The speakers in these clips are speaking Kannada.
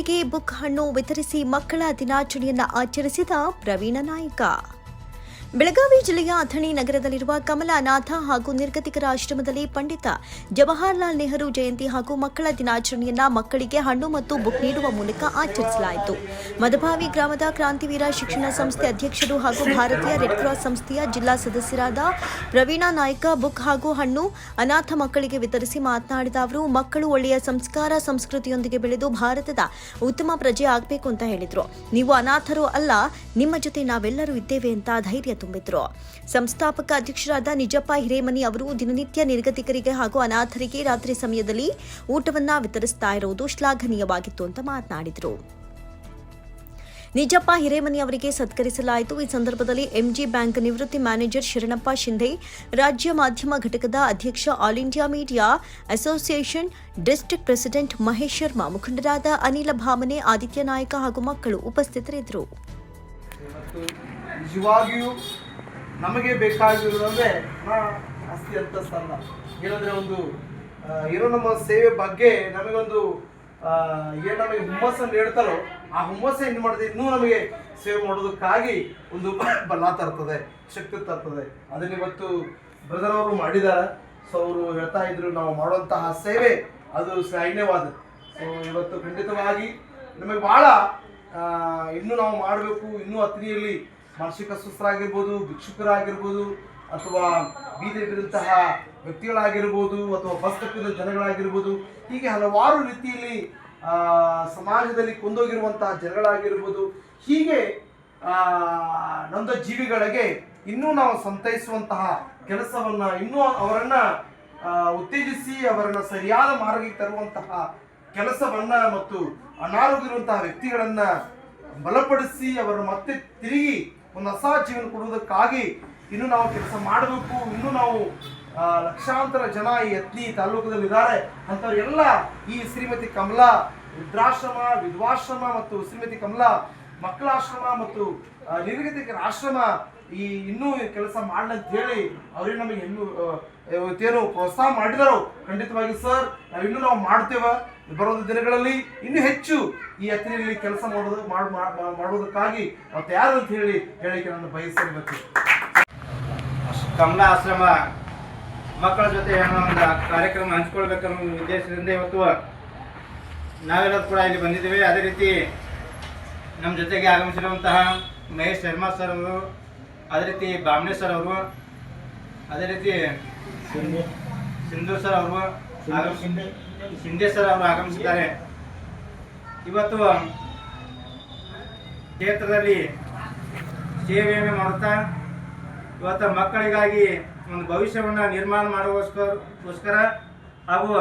ಮಕ್ಕಳಿಗೆ ಬುಕ್ ಹಣ್ಣು ವಿತರಿಸಿ ಮಕ್ಕಳ ದಿನಾಚರಣೆಯನ್ನ ಆಚರಿಸಿದ ಪ್ರವೀಣ ನಾಯಕ. ಬೆಳಗಾವಿ ಜಿಲ್ಲೆಯ ಅಥಣಿ ನಗರದಲ್ಲಿರುವ ಕಮಲಾನಾಥ ಹಾಗೂ ನಿರ್ಗತಿಕರ ಆಶ್ರಮದಲ್ಲಿ ಪಂಡಿತ ಜವಾಹರಲಾಲ್ ನೆಹರು ಜಯಂತಿ ಹಾಗೂ ಮಕ್ಕಳ ದಿನಾಚರಣೆಯನ್ನ ಮಕ್ಕಳಿಗೆ ಹಣ್ಣು ಮತ್ತು ಬುಕ್ ನೀಡುವ ಮೂಲಕ ಆಚರಿಸಲಾಯಿತು. ಮದಭಾವಿ ಗ್ರಾಮದ ಕ್ರಾಂತಿವೀರ ಶಿಕ್ಷಣ ಸಂಸ್ಥೆ ಅಧ್ಯಕ್ಷರು ಹಾಗೂ ಭಾರತೀಯ ರೆಡ್ ಕ್ರಾಸ್ ಸಂಸ್ಥೆಯ ಜಿಲ್ಲಾ ಸದಸ್ಯರಾದ ಪ್ರವೀಣಾ ನಾಯ್ಕ ಬುಕ್ ಹಾಗೂ ಹಣ್ಣು ಅನಾಥ ಮಕ್ಕಳಿಗೆ ವಿತರಿಸಿ ಮಾತನಾಡಿದ ಅವರು, ಮಕ್ಕಳು ಒಳ್ಳೆಯ ಸಂಸ್ಕಾರ ಸಂಸ್ಕೃತಿಯೊಂದಿಗೆ ಬೆಳೆದು ಭಾರತದ ಉತ್ತಮ ಪ್ರಜೆ ಆಗಬೇಕು ಅಂತ ಹೇಳಿದರು. ನೀವು ಅನಾಥರು ಅಲ್ಲ, ನಿಮ್ಮ ಜೊತೆ ನಾವೆಲ್ಲರೂ ಇದ್ದೇವೆ ಅಂತ ಧೈರ್ಯ ತುಂಬಿದ್ರು. ಸಂಸ್ಥಾಪಕ ಅಧ್ಯಕ್ಷರಾದ ನಿಜಪ್ಪ ಹಿರೇಮನಿ ಅವರು ದಿನನಿತ್ಯ ನಿರ್ಗತಿಕರಿಗೆ ಹಾಗೂ ಅನಾಥರಿಗೆ ರಾತ್ರಿ ಸಮಯದಲ್ಲಿ ಊಟವನ್ನ ವಿತರಿಸ್ತಾ ಇರುವುದು ಶ್ಲಾಘನೀಯವಾಗಿತ್ತು ಅಂತ ಮಾತನಾಡಿದರು. ನಿಜಪ್ಪ ಹಿರೇಮನಿ ಅವರಿಗೆ ಸತ್ಕರಿಸಲಾಯಿತು. ಈ ಸಂದರ್ಭದಲ್ಲಿ ಎಂಜಿ ಬ್ಯಾಂಕ್ ನಿವೃತ್ತಿ ಮ್ಯಾನೇಜರ್ ಶರಣಪ್ಪ ಶಿಂಧೆ, ರಾಜ್ಯ ಮಾಧ್ಯಮ ಘಟಕದ ಅಧ್ಯಕ್ಷ all India media association district president Mahesh Sharma, ಮುಖಂಡರಾದ ಅನಿಲ ಭಾಮನೆ, ಆದಿತ್ಯ ನಾಯಕ ಹಾಗೂ ಮಕ್ಕಳು ಉಪಸ್ಥಿತರಿದ್ದರು. ನಿಜವಾಗಿಯೂ ನಮಗೆ ಬೇಕಾಗಿರುವುದಂದ್ರೆ ಅಸ್ತಿ ಅಂತ ಅಂತಸ್ತಲ್ಲ ಏನಂದ್ರೆ ಒಂದು ಇರೋ ನಮ್ಮ ಸೇವೆ ಬಗ್ಗೆ ನಮಗೊಂದು ಏನು ನಮಗೆ ಹುಮ್ಮಸ್ಸನ್ನು ನೀಡ್ತಾರೋ ಆ ಹುಮ್ಮಸ್ಸು ಏನು ಮಾಡಿದೆ ಇನ್ನೂ ನಮಗೆ ಸೇವೆ ಮಾಡೋದಕ್ಕಾಗಿ ಒಂದು ಬಲ ತರ್ತದೆ ಶಕ್ತಿ ತರ್ತದೆ. ಅದನ್ನ ಇವತ್ತು ಬ್ರದರ್ ಅವರು ಮಾಡಿದಾರ ಸೊ ಅವರು ಹೇಳ್ತಾ ಇದ್ರು ನಾವು ಮಾಡುವಂತಹ ಸೇವೆ ಅದು ಸೈನ್ಯವಾದ ಸೊ ಇವತ್ತು ಖಂಡಿತವಾಗಿ ನಮಗೆ ಆ, ಇನ್ನೂ ನಾವು ಮಾಡಬೇಕು ಇನ್ನೂ ಅತ್ರಿಯಲ್ಲಿ ಮಾನಸಿಕ ಸುಸ್ಥರಾಗಿರ್ಬೋದು ಭಿಕ್ಷುಕರಾಗಿರ್ಬೋದು, ಅಥವಾ ಬೀದಿಗಿರುವಂತಹ ವ್ಯಕ್ತಿಗಳಾಗಿರ್ಬೋದು, ಅಥವಾ ಬಸ್ ತಪ್ಪಿದ ಜನಗಳಾಗಿರ್ಬೋದು, ಹೀಗೆ ಹಲವಾರು ರೀತಿಯಲ್ಲಿ ಸಮಾಜದಲ್ಲಿ ಕೊಂದೋಗಿರುವಂತಹ ಜನಗಳಾಗಿರ್ಬೋದು, ಹೀಗೆ ನೊಂದ ಜೀವಿಗಳಿಗೆ ಇನ್ನೂ ನಾವು ಸಂತೈಸುವಂತಹ ಕೆಲಸವನ್ನು, ಇನ್ನೂ ಅವರನ್ನ ಉತ್ತೇಜಿಸಿ ಅವರನ್ನು ಸರಿಯಾದ ಮಾರ್ಗಕ್ಕೆ ತರುವಂತಹ ಕೆಲಸವನ್ನ ಮತ್ತು ಅನಾರೋಗ್ಯ ಇರುವಂತಹ ವ್ಯಕ್ತಿಗಳನ್ನು ಬಲಪಡಿಸಿ ಅವರನ್ನು ಮತ್ತೆ ತಿರುಗಿ ಒಂದು ಹೊಸ ಜೀವನ ಕೊಡುವುದಕ್ಕಾಗಿ ಇನ್ನು ನಾವು ಕೆಲಸ ಮಾಡಬೇಕು, ಇನ್ನು ನಾವು ಲಕ್ಷಾಂತರ ಜನ ಈ ಯತ್ನಿ ತಾಲೂಕದಲ್ಲಿ ಇದ್ದಾರೆ ಅಂಥವ್ರೆಲ್ಲ ಈ ಶ್ರೀಮತಿ ಕಮಲಾ ವೃದ್ಧಾಶ್ರಮ, ವಿಧ್ವಾಶ್ರಮ ಮತ್ತು ಶ್ರೀಮತಿ ಕಮಲಾ ಮಕ್ಕಳಾಶ್ರಮ ಮತ್ತು ನಿರ್ಗತಿಕರ ಆಶ್ರಮ ಈ ಇನ್ನೂ ಕೆಲಸ ಮಾಡಲಂತ ಹೇಳಿ ಅವ್ರಿಗೆ ನಮಗೆ ಇನ್ನೂ ಏನು ಪ್ರೋತ್ಸಾಹ ಮಾಡಿದರು. ಖಂಡಿತವಾಗಿ ಸರ್ ನಾವು ಇನ್ನೂ ನಾವು ಮಾಡ್ತೇವೆ. ಬರೋದು ದಿನಗಳಲ್ಲಿ ಇನ್ನೂ ಹೆಚ್ಚು ಈ ಯತ್ನೆಯಲ್ಲಿ ಕೆಲಸ ಮಾಡೋದು ಮಾಡು ಮಾಡ್- ಮಾಡ್- ಮಾಡುವುದಕ್ಕಾಗಿ ನಾವು ತಯಾರು ಅಂತ ಹೇಳಿ ಹೇಳಿಕೆ ನಾನು ಬಯಸಿರ್ಬೇಕು ಕಮಲಾ ಆಶ್ರಮ ಮಕ್ಕಳ ಜೊತೆ ಏನೋ ಒಂದು ಕಾರ್ಯಕ್ರಮ ಹಂಚ್ಕೊಳ್ಬೇಕನ್ನೋ ಉದ್ದೇಶದಿಂದ ಇವತ್ತು ನಾವೆಲ್ಲರೂ ಕೂಡ ಇಲ್ಲಿ ಬಂದಿದ್ದೇವೆ. ಅದೇ ರೀತಿ ನಮ್ಮ ಜೊತೆಗೆ ಆಗಮಿಸಿರುವಂತಹ ಮಹೇಶ್ ಶರ್ಮಾ ಸರ್ ಅವರು, ಅದೇ ರೀತಿ ಬಾಮಣೇಶ್ವರ್ ಅವರು, ಅದೇ ರೀತಿ ಸಿಂಧು ಸರ್ ಅವರು ಆಗಮಿಸಿ ಶಿಂದೆ ಸರ್ ಅವರು ಆಗಮಿಸಿದ್ದಾರೆ. ಇವತ್ತು ಕ್ಷೇತ್ರದಲ್ಲಿ ಸೇವೆಯನ್ನು ಮಾಡುತ್ತಾ, ಇವತ್ತು ಮಕ್ಕಳಿಗಾಗಿ ಒಂದು ಭವಿಷ್ಯವನ್ನು ನಿರ್ಮಾಣ ಮಾಡುವಸ್ಕೋಸ್ಕರ ಹಾಗೂ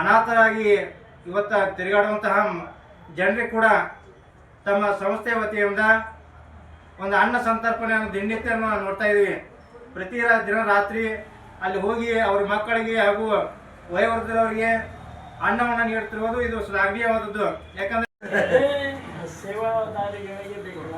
ಅನಾಥರಾಗಿ ಇವತ್ತು ತಿರುಗಾಡುವಂತಹ ಜನರಿಗೆ ಕೂಡ ತಮ್ಮ ಸಂಸ್ಥೆ ವತಿಯಿಂದ ಒಂದು ಅನ್ನ ಸಂತರ್ಪಣೆಯನ್ನು ದಿನನಿತ್ಯವನ್ನು ನೋಡ್ತಾ ಇದ್ದೀವಿ. ಪ್ರತಿ ದಿನ ರಾತ್ರಿ ಅಲ್ಲಿ ಹೋಗಿ ಅವ್ರ ಮಕ್ಕಳಿಗೆ ಹಾಗೂ ವಯೋವೃದ್ಧರವರಿಗೆ ಅನ್ನವನ್ನು ನೀಡುತ್ತಿರುವುದು ಇದು ಶ್ಲಾಘನೀಯವಾದದ್ದು. ಯಾಕಂದ್ರೆ ಸೇವಾದಾರಿಗಳಿಗೆ ಬೇಕಲ್ಲ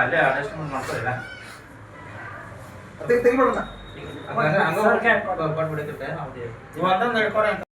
ಅಲ್ಲೇ ಅಡ್ಜಸ್ಟ್ಮೆಂಟ್ ಮಾಡ್ಕೊಳ್ಳಿಲ್ಲ ತೆಗಿಬೇಡಣ್ಣ నువ్వు అర్థం పెట్టుకోవడానికి